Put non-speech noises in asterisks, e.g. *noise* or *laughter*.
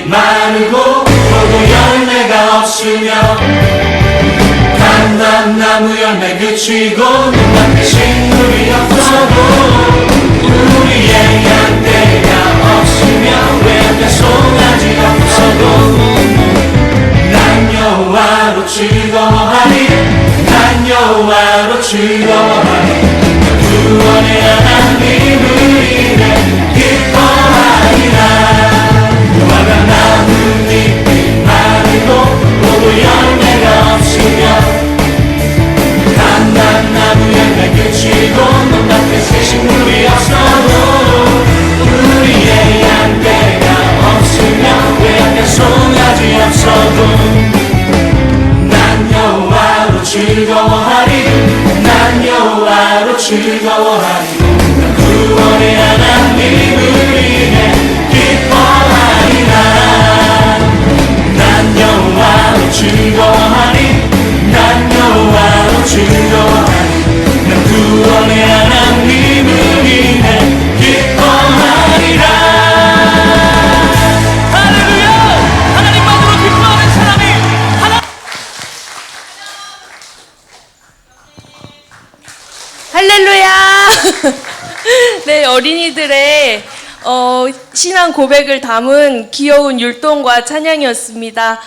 마르고 결국 열매가 없으며 단단 나무 열매 그치고 눈앞에 식물이 없어도 우리의 양떼가 없으며 외대 송아지가 없어도 난 여호와로 즐거워하리 난 여호와로 즐거워하리. 즐거워하리. 난 여호와로 즐거워하리 할렐루야! *laughs* 네, 어린이들의 어, 신앙 고백을 담은 귀여운 율동과 찬양이었습니다.